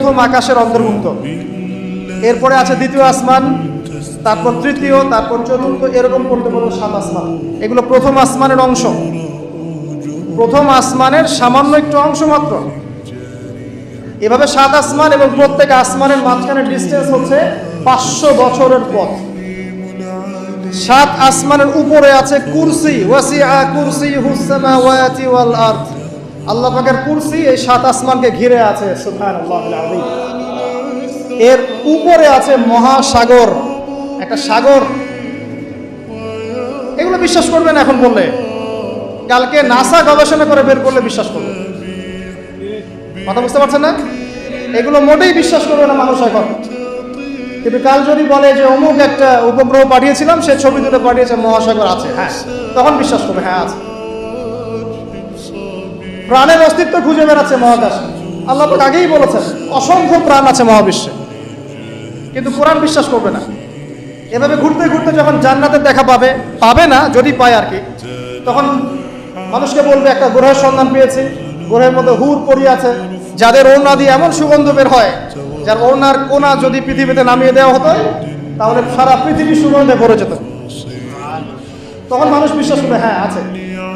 প্রথম আকাশের অন্তর্ভুক্ত। এরপরে আছে দ্বিতীয় আসমান, তারপর তৃতীয়, তারপর চতুর্থ, এরকম করতে পারব সাত আসমান। এগুলো প্রথম আসমানের অংশ। প্রথম আসমানের সামান্য একটু অংশ মাত্র। এভাবে সাত আসমান এবং প্রত্যেক আসমানের মাঝখানে ডিস্টেন্স হচ্ছে পাঁচশো বছরের পথ। সাত আসমানের উপরে আছে কুরসি, ওয়াসিআ কুরসি হুসামাওয়াতি ওয়াল আরদ। আল্লাহ পাকের কুরসি এই সাত আসমানকে ঘিরে আছে এর উপরে আছে মহাসাগর, একটা সাগর। এগুলো বিশ্বাস করবেন এখন বললে। কালকে নাসা গবেষণা করে বের করলে বিশ্বাস করবে কথা বুঝতে পারছেন না? এগুলো মোটেই বিশ্বাস করবে না মানুষ এখন। কিন্তু কাল যদি বলে যে অমুক একটা উপগ্রহ পাঠিয়েছিলাম, সে ছবি তুলে পাঠিয়েছে, মহাসাগর আছে হ্যাঁ। তখন বিশ্বাস করবে হ্যাঁ আছে। প্রাণের অস্তিত্ব খুঁজে বেড়াচ্ছে মহাকাশে। আল্লাহ পাক আগেই বলেছেন, অসংখ্য প্রাণ আছে মহাবিশ্বে। কিন্তু কোরআন বিশ্বাস করবে না। এভাবে ঘুরতে ঘুরতে যখন জান্নাতের দেখা পাবে পাবে না, যদি পায় আর কি, তখন মানুষকে বলবে, একটা গ্রহের সন্ধান পেয়েছি। গ্রহের মধ্যে হুর পড়ি আছে, যাদের ওড়না দিয়ে এমন সুগন্ধ বের হয়, যার ওড়নার কোনা যদি পৃথিবীতে নামিয়ে দেওয়া হতো, তাহলে সারা পৃথিবী সুগন্ধে ভরে যেত। তখন মানুষ বিশ্বাস করবে হ্যাঁ আছে।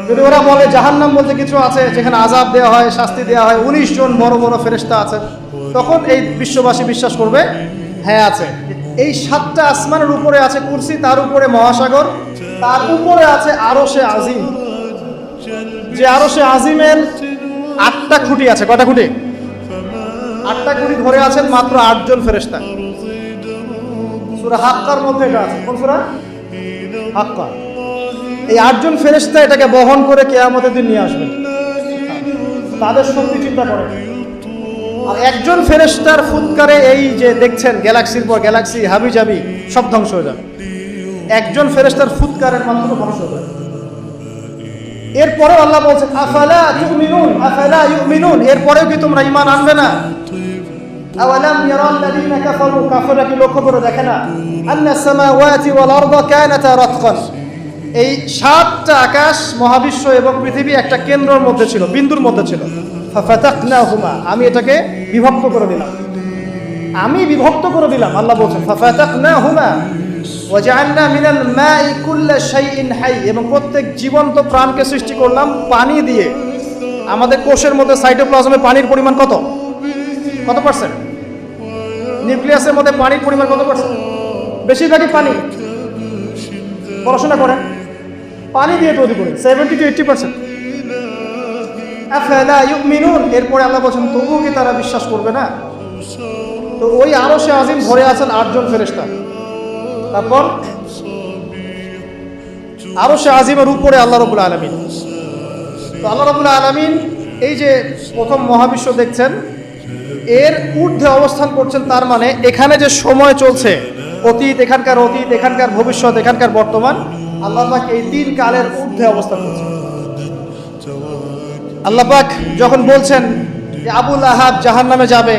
যদি ওরা বলে জাহান্নাম বলতে কিছু আছে, যেখানে আজাব দেওয়া হয়, শাস্তি দেওয়া হয়, উনিশ জন বড় বড় ফেরেস্তা আছে, তখন এই বিশ্ববাসী বিশ্বাস করবে হ্যাঁ আছে। এই সাতটা আসমানের উপরে আছে কুরসি, তার উপরে মহাসাগর, তার উপরে আছে আরও সে আজিম। যে আরও সে আজিমের আটটা খুঁটি আছে কটা খুঁটি? আটটা খুঁটি ধরে আছেন মাত্র আটজন ফেরেস্তা সুরা হাক্কার মধ্যে এটা আছে। কোন সুরা? হাক্কা। এই আটজন ফেরেস্তা এটাকে বহন করে কেয়ামতের দিন নিয়ে আসবেন তাদের শক্তি চিন্তা করে। আর একজন ফেরেস্তার ফুৎকারে এই যে দেখছেন, গ্যালাক্সির পর গ্যালাক্সি হাবি জাবি সব ধ্বংস হয়ে যাবে। একজন ফেরেস্তার ফুৎকারের মাধ্যমে ধ্বংস হয়ে যাবে। এরপরেও আল্লাহ বলছেন, আফালা ইউমিনুন আফালা ইউমিনুন? এরপরেও কি তোমরা ইমান আনবে না? আওয়ালাম ইয়ারাল্লাযীনা কাফারু? কি লক্ষ্য করে দেখে না? আন্না সামাওয়াতি ওয়াল আরদা কানাতা রাতকান। এই সাতটা আকাশ, মহাবিশ্ব এবং পৃথিবী একটা কেন্দ্রের মধ্যে ছিল, বিন্দুর মধ্যে ছিল। ফাফাতাকনাহুমা, আমি এটাকে বিভক্ত করে দিলাম। আমি বিভক্ত করে দিলাম, আল্লাহ বলছেন ওয়াজআলনা মিনাল মাই কুল্লা হাই, এবং প্রত্যেক জীবন্ত প্রাণকে সৃষ্টি করলাম পানি দিয়ে। আমাদের কোষের মধ্যে সাইটোপ্লাজমে পানির পরিমাণ কত? কত পার্সেন্ট? নিউক্লিয়াসের মধ্যে পানির পরিমাণ কত পার্সেন্ট? বেশিরভাগই পানি। পড়াশোনা করেন। পানি দিয়ে তৈরি করি সেভেন্টি টু এইটটি পার্সেন্ট এরপরে আল্লাহ বলছেন, তবুও কি তারা বিশ্বাস করবে না? তো ওই আরও সে আজিম ধরে আছেন আটজন ফেরেস্তা তারপর আরও সে আজিমের উপরে আল্লাহ রবুল আলমিন। তো আল্লাহ রবুল আলমিন এই যে প্রথম মহাবিশ্ব দেখছেন, এর ঊর্ধ্বে অবস্থান করছেন, তার মানে এখানে যে সময় চলছে, অতীত, এখানকার অতীত, এখানকার ভবিষ্যৎ, এখানকার বর্তমান আল্লাহ এই তিন কালের ঊর্ধ্বে অবস্থান করছেন। যখন বলছেন যে আবুল আহাব জাহান নামে যাবে,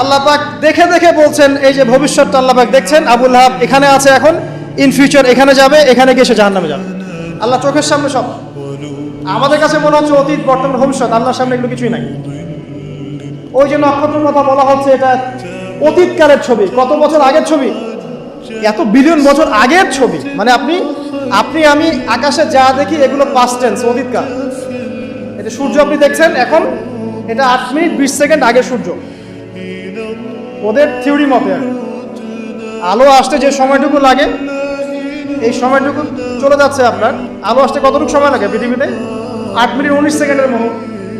আল্লাহ দেখে দেখে বলছেন, এই যে ভবিষ্যৎটা আল্লাহ পাক দেখছেন, আবুল আহাব এখানে আছে এখন ইন ফিউচার এখানে যাবে, এখানে গিয়ে সে জাহান নামে যাবে। আল্লাহ চোখের সামনে সব। আমাদের কাছে মনে হচ্ছে অতীত, বর্তমান, ভবিষ্যৎ, আল্লাহর সামনে এগুলো কিছুই নাই। ওই যে নক্ষত্রের কথা বলা হচ্ছে, এটা অতীতকালের ছবি, কত বছর আগের ছবি? এত বিলিয়ন বছর আগের ছবি। মানে আপনি আপনি, আমি আকাশে যা দেখি এগুলো পাস্ট টেন্স অতীতকাল এটা সূর্য আপনি দেখছেন, এখন এটা আট মিনিট বিশ সেকেন্ড আগের সূর্য। ওদের থিওরি মতে আলো আসতে যে সময়টুকু লাগে, এই সময়টুকু চলে যাচ্ছে আপনার। আলো আসতে কতটুকু সময় লাগে পৃথিবীতে? আট মিনিট উনিশ সেকেন্ডের মতো।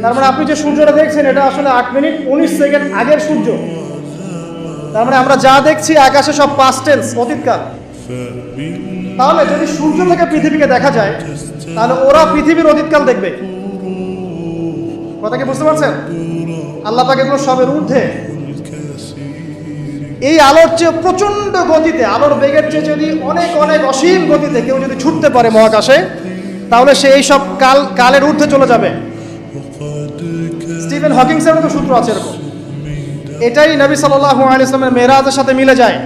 তার মানে আপনি যে সূর্যটা দেখছেন, এটা আসলে আট মিনিট উনিশ সেকেন্ড আগের সূর্য। তার মানে আমরা যা দেখছি, আকাশে সব পাস্ট টেন্স অতীতকাল। তাহলে যদি সূর্য থেকে পৃথিবীকে দেখা যায়, তাহলে ওরা পৃথিবীর অতীতকাল দেখবে। কথা কি বুঝতে পারছেন? আল্লাহ পাকে এগুলো সবের ঊর্ধ্বে। এই আলোর চেয়ে প্রচণ্ড গতিতে, আলোর বেগের চেয়ে যদি অনেক অনেক অসীম গতিতে কেউ যদি ছুটতে পারে মহাকাশে, তাহলে সে এই সব কাল, কালের ঊর্ধ্বে চলে যাবে। স্টিভেন হকিংসের মতো সূত্র আছে এরকম। এটাই নবী সাল্লাল্লাহু আলাইহি ইসলামের মেরাজের সাথে মিলে যায়।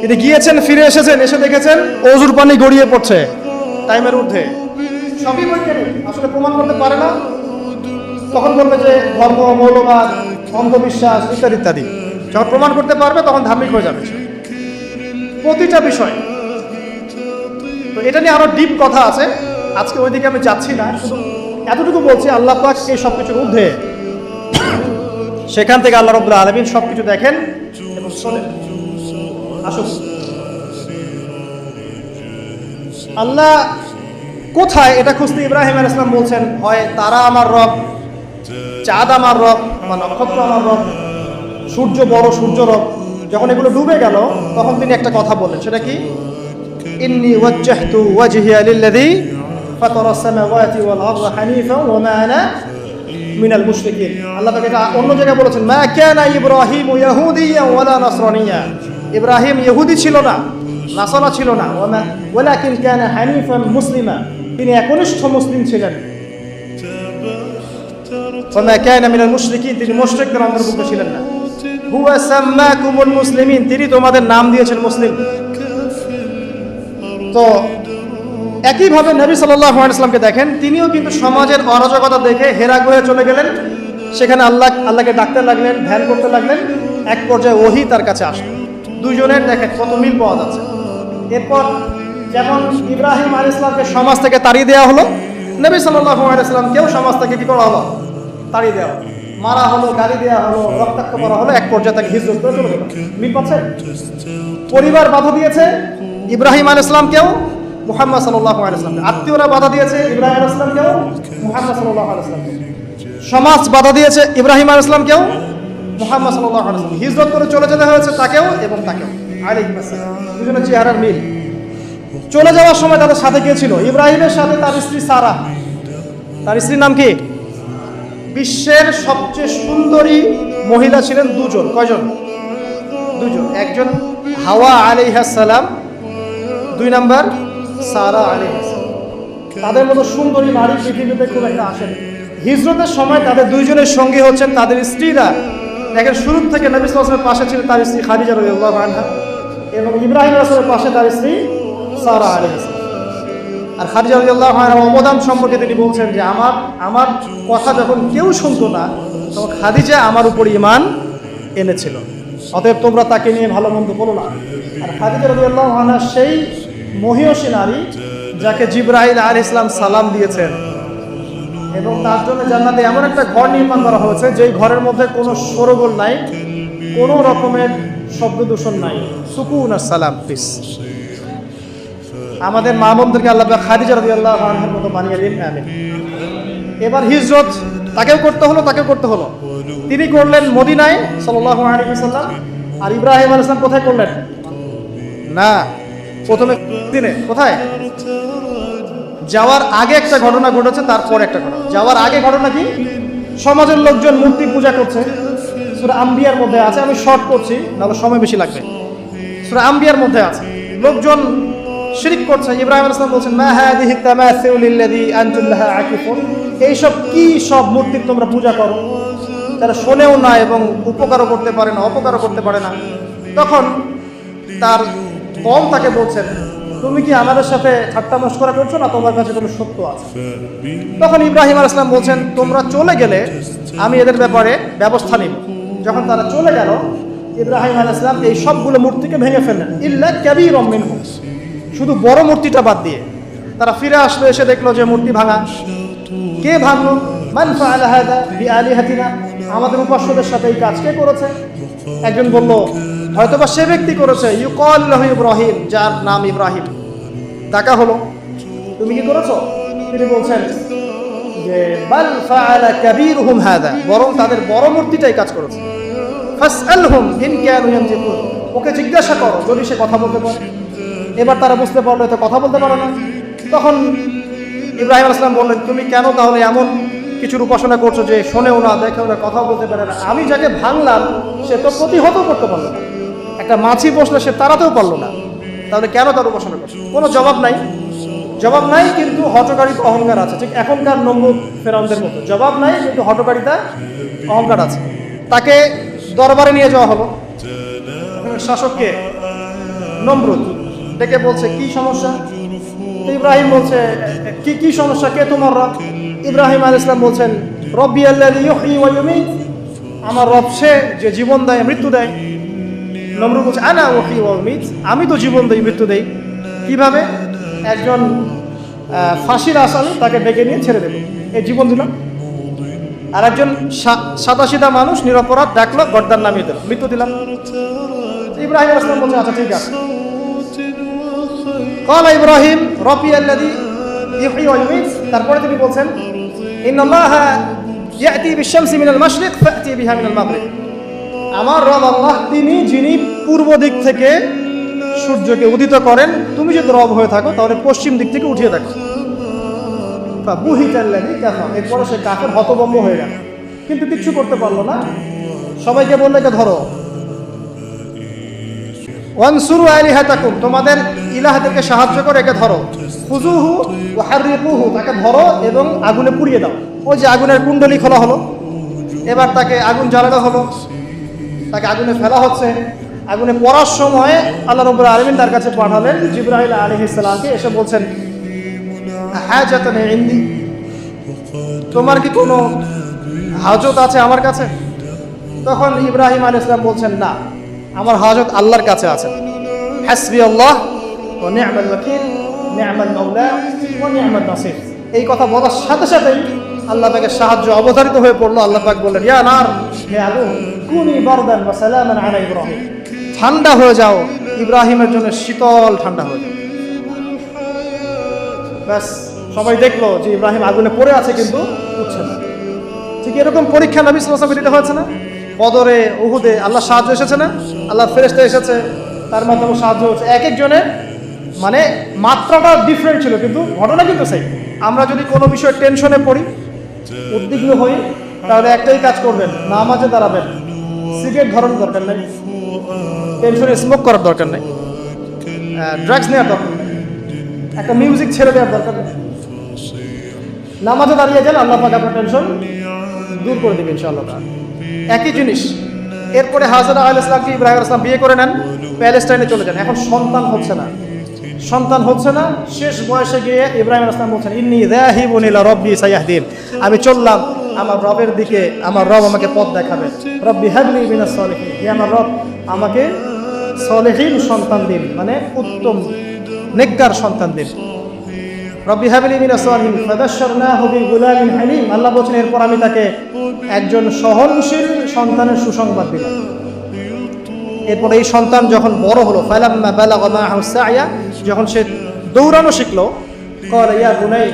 তিনি গিয়েছেন, ফিরে এসেছেন, এসে দেখেছেন অজুর পানি গড়িয়ে পড়ছে টাইমের ঊর্ধ্বে। সবই আসলে প্রমাণ করতে পারে না। তখন বলবে যে ধর্ম, মৌলবাদ, অন্ধবিশ্বাস ইত্যাদি ইত্যাদি। যখন প্রমাণ করতে পারবে, তখন ধার্মিক হয়ে যাবে প্রতিটা বিষয়। তো এটা নিয়ে আরও ডিপ কথা আছে। আজকে ওইদিকে আমি যাচ্ছি না এতটুকু বলছি, আল্লাহ পাক এই সব কিছুর ঊর্ধ্বে। সেখান থেকে আল্লাহ রব্বুল আলমিন সব কিছু দেখেন আসুন। আল্লাহ কোথায় এটা খুঁজতে ইব্রাহিম আল ইসলাম বলছেন, হয় তারা আমার রব, চাঁদ আমার রব, বা নক্ষত্র আমার রব, সূর্য বড়, সূর্য রব। যখন এগুলো ডুবে গেল, তখন তিনি একটা কথা বললেন, সেটা কি? ইন্নি ওয়াজ্জাহতু ওয়াজহিয়া লিল্লাযী ফাতারা আস-সামাওয়াতি ওয়াল আরদা হানিফা ওয়া মা আনা মিনাল মুশরিকিন। আল্লাহ পাক এটা অন্য জায়গায় বলেছেন, মা কানা ইব্রাহিম ইয়াহুদিয়া ওয়ালা নাসরানিয়া। ইব্রাহিম ইহুদি ছিল না, নাসারা ছিল না। ওয়া ওয়ালাকিন কানা হানিফান মুসলিমা। তিনি একনিষ্ঠ মুসলিম ছিলেন। ওমা কানা মিনাল মুশরিকিন, তিনি মুশরিকদের অন্তর্ভুক্ত ছিলেন না। হুয়া সাম্মাকুমুল মুসলিমিন, তিনি তোমাদের নাম দিয়েছেন মুসলিম। তো একইভাবে নবী সাল্লাল্লাহু আলাইহি সাল্লামকে দেখেন, তিনিও কিন্তু সমাজের অরাজকতা দেখে হেরা হয়ে চলে গেলেন। সেখানে আল্লাহ, আল্লাহকে ডাকতে লাগলেন, ধ্যান করতে লাগলেন, এক পর্যায়ে ওহি তার কাছে আসলো। দুজনের দেখেন কত মিল পাওয়া যাচ্ছে। এরপর যেমন ইব্রাহিম আলী ইসলামকে সমাজ থেকে তাড়িয়ে দেওয়া হলো, নবী আলাইহি সাল্লামকেও সমাজ থেকে কি করা হলো? তাড়িয়ে দেওয়া মারা হলো, গালি দেওয়া হলো, রক্তাক্ত করা হলো, এক পর্যায়ে তাকে হিজরত করে চলে গেল। মিল পাচ্ছে? পরিবার বাধা দিয়েছে ইব্রাহিম আল ইসলামকেও মুহাম্মদ সাল্লাহ আলাইসলামকে আত্মীয়রা বাধা দিয়েছে ইব্রাহিম আল ইসলামকেও মুহাম্মদ সাল্লাহ আলাইসলামকে সমাজ বাধা দিয়েছে ইব্রাহিম আল ইসলামকেও মুহাম্মদ সাল্লাহ আলাইসলাম হিজরত করে চলে যেতে হয়েছে তাকেও এবং তাকেও। দুজনের চেহারার মিল। চলে যাওয়ার সময় তাদের সাথে কে ছিল? ইব্রাহিমের সাথে তার স্ত্রী সারা। তার স্ত্রীর নাম কি? বিশ্বের সবচেয়ে সুন্দরী মহিলা ছিলেন দুজন। কয়জন? দুজন। একজন হাওয়া আলাইহাসালাম দুই নাম্বার সারা আলাইহাসালাম তাদের মতো সুন্দরী নারী পৃথিবীতে খুব একটা আসেনি হিজরতের সময় তাদের দুইজনের সঙ্গী হচ্ছেন তাদের স্ত্রীরা। দেখেন শুরু থেকে নবী সালামের পাশে ছিল তার স্ত্রী খাদিজা রাদিয়াল্লাহু আনহা এবং ইব্রাহিম রাসূলের পাশে তার স্ত্রী সারা আলাইহাসালাম আর খাদিজা রাদিয়াল্লাহু আনহা অবদান সম্পর্কে তিনি বলছেন যে, আমার আমার কথা যখন কেউ শুনতো না, তখন খাদিজা আমার উপর ইমান এনেছিল। অতএব তোমরা তাকে নিয়ে ভালো মন্দ বলো না। আর খাদিজা রাদিয়াল্লাহু আনহা সেই মহিয়সী নারী যাকে জিব্রাহিল আলাইহিস ইসলাম সালাম দিয়েছেন। এবং তার জন্য জান্নাতে এমন একটা ঘর নির্মাণ করা হয়েছে, যেই ঘরের মধ্যে কোনো সরগোল নাই, কোনো রকমের শব্দ দূষণ নাই। সুকুন আর সালাম পিস আমাদের মা বোনদেরকে আল্লাহ খাদিজা রাদিয়াল্লাহু আনহার মতো বানিয়ে দিন এবার হিজরত, তাকেও করতে হলো, তাকেও করতে হলো। তিনি করলেন মদিনায়, সাল্লাল্লাহু আলাইহি ওয়াসাল্লাম। আর ইব্রাহিম আলাইহিস সালাম কোথায় করলেন? না। প্রথমে দিনে, কোথায়? যাওয়ার আগে একটা ঘটনা ঘটেছে, তারপর একটা ঘটনা। যাওয়ার আগে ঘটনা কি? সমাজের লোকজন মূর্তি পূজা করছে। সুরা আম্বিয়ার মধ্যে আছে, আমি শর্ট করছি, নাহলে সময় বেশি লাগবে। সুরা আম্বিয়ার মধ্যে আছে। লোকজন শিরিক করছে, ইব্রাহিম আলাইহিস সালাম বলছেন, মা হাদিহি তামাসিউলিল্লাযী আনতুম লাহা আকিফুন? এইসব কি সব মূর্তি তোমরা পূজা করো? তারা শোনেও না এবং উপকারও করতে পারে না, অপকারও করতে পারে না। তখন তার কম তাকে বলছেন, তুমি কি আমাদের সাথে ঠাট্টা মস্করা করছ না? তোমার কাছে কোনো সত্য আছে? তখন ইব্রাহিম আল ইসলাম বলছেন, তোমরা চলে গেলে আমি এদের ব্যাপারে ব্যবস্থা নিব। যখন তারা চলে গেল, ইব্রাহিম আল ইসলাম এই সবগুলো মূর্তিকে ভেঙে ফেললেন। ইল্লা ক্যাবি রমিন শুধু বড় মূর্তিটা বাদ দিয়ে তারা ফিরে আসলো, এসে দেখল যে মূর্তি ভাঙা। কে ভাঙলো? আমাদের উপাস্যদের সাথে এই কাজ কে করেছে? একজন বলল হয়তোবা সে ব্যক্তি করেছে, ইউকল লাহু ইব্রাহিম, যার নাম ইব্রাহিম। ডাকা হলো। তুমি কি করেছ? তিনি বলছেন যে, বাল ফাআলা কাবীরুহুম হাদা বরং তাদের বড় মূর্তিটাই কাজ করেছে। ফাসআলহুম ইন কানু ইয়ানতিকুন ওকে জিজ্ঞাসা করো, যদি সে কথা বলতে পারে। এবার তারা বুঝতে পারল তো কথা বলতে পারে না। তখন ইব্রাহিম আসলাম বললেন, তুমি কেন তাহলে এমন কিছুর উপাসনা করছ যে, শোনেও না, দেখেও না কথা বলতে পারে না? আমি যাকে ভাঙলাম, সে তো প্রতিহত করতে পারল না। একটা মাছি বসলে সে তাড়াতেও পারল না। তাহলে কেন তার উপাসনা করছ? কোনো জবাব নাই। জবাব নাই, কিন্তু হটকারিত অহংকার আছে। ঠিক এখনকার নম্বর ফেরাউনদের মতো। জবাব নাই, কিন্তু হটকারিতা অহংকার আছে। তাকে দরবারে নিয়ে যাওয়া হলো। শাসককে নমরুদ ডেকে বলছে, কি সমস্যা? ইব্রাহিম বলছে, কি কি সমস্যা? কে তোমার রব? ইব্রাহিম আল ইসলাম বলছেন, রব্বি আল্লাহ আমার রব সে যে জীবন দেয়, মৃত্যু দেয়। নম্র বলছে, আনা ওহি ওমিত আমি তো জীবন দেই, মৃত্যু দেই। কীভাবে? একজন ফাঁসির আসামি তাকে ডেকে নিয়ে ছেড়ে দেবে এই জীবন দিলাম আর একজন সাদাসিদা মানুষ নিরপরাধ দেখল গর্দার নামিয়ে দিল। মৃত্যু দিলাম। ইব্রাহিম আসলাম বলছে আচ্ছা ঠিক আছে। কল ইব্রাহিম রপি আল্লাদি ইউহি ওয়াইমিত তারপরে তিনি বলছেন, ইন্নাল্লাহ ইয়াতি বিশ-শামসি মিনাল মাশরিক, ফাতি বিহা মিনাল মাগরিব। আমার রব আল্লাহ, তিনি যিনি পূর্ব দিক থেকে সূর্যকে উদিত করেন, তুমি যদি রব হয়ে থাকো, তাহলে পশ্চিম দিক থেকে উঠিয়ে থাকো বুহিতাল্লাহি কাফা এরপরে সে কাফের হতভম্ব হয়ে গেল। কিন্তু কিচ্ছু করতে পারল না। সবাইকে বললে একে ধরো, ওয়ানসুরু আলিহাতাকুম, তোমাদের ইলাহাদেরকে সাহায্য করে একে ধরো। খুজুহু ওয়া হাররিকুহু তাকে ধরো এবং আগুনে পুড়িয়ে দাও। ওই যে আগুনের কুণ্ডলি খোলা হলো, এবার তাকে আগুন জ্বালানো হলো। তাকে আগুনে ফেলা হচ্ছে। আগুনে পড়ার সময় আল্লাহ রব্বুল আলমিন তার কাছে পাঠালেন জিব্রাহিল আলী ইসলামকে এসে বলছেন হ্যাঁ যাতেন ইন্দি, তোমার কি কোনো হাজত আছে আমার কাছে? তখন ইব্রাহিম আলী ইসলাম বলছেন, না, আমার হাজত আল্লাহর কাছে আছে। হাসবি আল্লাহ ও নি'মাল ওয়াকিল নি'মাল মাওলা ও নাসির। এই কথা বলার সাথে সাথেই আল্লাহ পাকের সাহায্য অবধারিত হয়ে পড়ল। আল্লাহ পাক বললেন, ইয়া নার, হে আগুন ইব্রাহিম। ঠান্ডা হয়ে যাও। ইব্রাহিমের জন্য শীতল ঠান্ডা হয়ে যাও। ব্যাস, সবাই দেখল যে ইব্রাহিম আগুনে পড়ে আছে কিন্তু উঠছে না। ঠিক এরকম পরীক্ষা নবী সালামে দিতে হয়েছে না? বদরে, উহুদে আল্লাহ সাহায্য এসেছে না? আল্লাহ ফেরেস্তা এসেছে। তার মাধ্যমে সাহায্য হচ্ছে। এক একজনের মানে মাত্রাটা ডিফারেন্ট ছিল, কিন্তু ঘটনা কিন্তু সেই আমরা যদি কোনো বিষয়ে টেনশনে পড়ি, উদ্বিগ্ন হই, তাহলে একটাই কাজ করবেন, নামাজে দাঁড়াবেন। সিগারেট ধরার দরকার নেই। টেনশনে স্মোক করার দরকার নেই। ড্রাগস নেওয়ার দরকার একটা মিউজিক ছেড়ে দেওয়ার দরকার নেই। নামাজে দাঁড়িয়ে যান, আল্লাহ পাক আপনার টেনশন দূর করে দেবে ইনশাআল্লাহ। একই জিনিস। এরপরে হাজারা আল ইসলামকে ইব্রাহিম আলাইহিস সালাম বিয়ে করে নেন, প্যালেস্টাইনে চলে যান। এখন সন্তান হচ্ছে না। সন্তান হচ্ছে না, শেষ বয়সে গিয়ে ইব্রাহিম আলাইহিস সালাম বলছেন, ইন্নি যাহিবুন ইলা রব্বি সায়াহদিন। আমি চললাম। আমার রবের দিকে আমার রব আমাকে পথ দেখাবেন রব বিহাবলি বিনা সলেহীন। হে আমার রব, আমাকে সলেহীন সন্তান দিন মানে উত্তম, নেককার সন্তান দিন। রব্বি হাবিলি মিনা সলিহিন ফাদাশশারনা হবি গুলামিন হালিম। আল্লাহ বলছেন, এরপর আমি তাকে একজন সহনশীল সন্তানের সুসংবাদ দিলাম। এরপর এই সন্তান যখন বড় হলো, ফালাম্মা বালাগা মাহু সায়া যখন সে দৌড়ানো শিখলো কল ইয়া বুনাই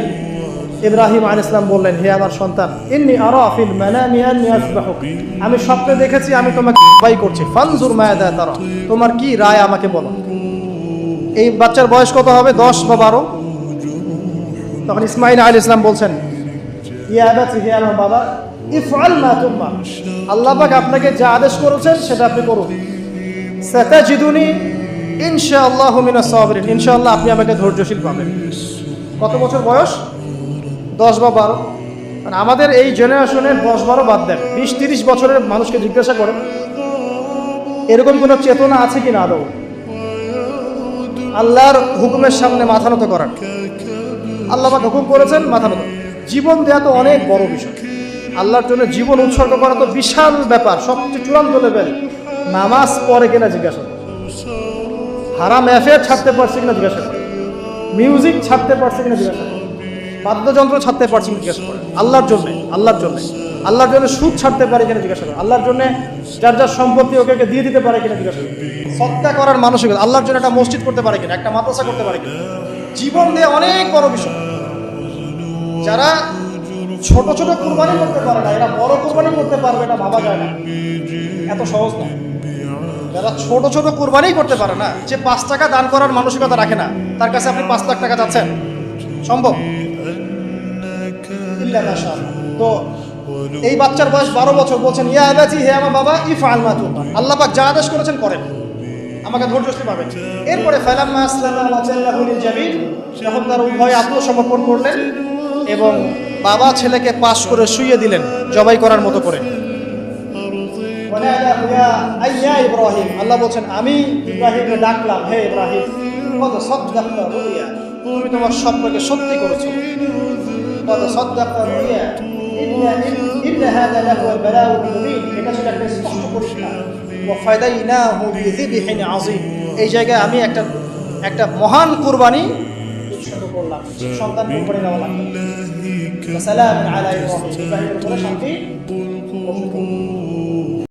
ইব্রাহিম আলাইহিস সালাম বললেন, হে আমার সন্তান, ইন্নি আরা ফিল মানামি আন্নি আসবাহুক। আমি স্বপ্নে দেখেছি, আমি তোমাকে জবাই করছি। ফানজুর মায়াদা তারা। তোমার কি রায় আমাকে বলো? এই বাচ্চার বয়স কত হবে? দশ বা বারো? তখন ইসমাইল আল ইসলাম বলছেন বাবা, ইফআল মা তুম্মা আল্লাহ পাক আপনাকে যা আদেশ করেছেন, সেটা আপনি করুন। সাতাজিদুনি ইনশাআল্লাহ মিনাস সাবিরিন। ইনশাআল্লাহ আপনি আমাকে ধৈর্যশীল পাবেন। কত বছর বয়স? দশ বা বারো। মানে আমাদের এই জেনারেশনের দশ, বারো বাদ দেন। বিশ, তিরিশ বছরের মানুষকে জিজ্ঞাসা করেন, এরকম কোনো চেতনা আছে কি না আদৌ? আল্লাহর হুকুমের সামনে মাথা নত করার। আল্লাহ পাক হুকুম করেছেন, মাথা নত। জীবন দেওয়া তো অনেক বড় বিষয়। আল্লাহর জন্য জীবন উৎসর্গ করা তো বিশাল ব্যাপার, সবচেয়ে চূড়ান্ত লেভেল। নামাজ পড়ে কিনা জিজ্ঞাসা করে হারাম অ্যাফেয়ার ছাড়তে পারছে কিনা জিজ্ঞাসা করে মিউজিক ছাড়তে পারছে কিনা জিজ্ঞাসা করে বাদ্যযন্ত্র ছাড়তে পারছি জিজ্ঞাসা করে আল্লাহর জন্যে আল্লাহর জন্যে। আল্লাহর জন্য সুদ ছাড়তে পারে কিনা জিজ্ঞাসা করে আল্লাহর জন্য যার যার সম্পত্তি ওকে ওকে দিয়ে দিতে পারে কিনা জিজ্ঞাসা করে সৎকা করার মানসিকতা, আল্লাহর জন্য একটা মসজিদ করতে পারে কিনা, একটা মাদ্রাসা করতে পারে কিনা। জীবন দিয়ে অনেক বড় বিষয়। যারা ছোট ছোট কুরবানি করতে পারে না, এরা বড় কুরবানি করতে পারবে না ভাবা যায় না। এত সহজ না। যারা ছোট ছোট কুরবানি করতে পারে না, যে পাঁচ টাকা দান করার মানসিকতা রাখে না, তার কাছে আপনি পাঁচ লাখ টাকা যাচ্ছেন। সম্ভব? ইল্লা মাশা তো এই বাচ্চার বয়স বারো বছর বলছেন, ইয়া আবাজি হে আমার বাবা ইফ আল্লাহ পাক যা আদেশ করেছেন করেন। আমাকে পাবেন এরপরে যখন তার উভয় আত্মসমর্পণ করলেন এবং বাবা ছেলেকে পাশ করে শুইয়ে দিলেন, জবাই করার মতো করে। ইব্রাহিম। আল্লাহ বলছেন, আমি ইব্রাহিমকে ডাকলাম, হে ইব্রাহিম, কত সদ্দাক্তা রুইয়া তুমি তোমার স্বপ্নকে সত্যি করেছ। কত সদ্দাক্তা রুইয়া إن هذا لهو البلاء المبين এটা ছিল একটা স্পষ্ট পরীক্ষা وفديناه بذبح عظيم এই জায়গায় আমি একটা একটা মহান কুরবানি উৎসর্গ করলাম সন্তান কুরবানি দেওয়া লাগবে সালাম আলা ইব্রাহিম ইব্রাহিমের উপরে শান্তি বর্ষিত হোক।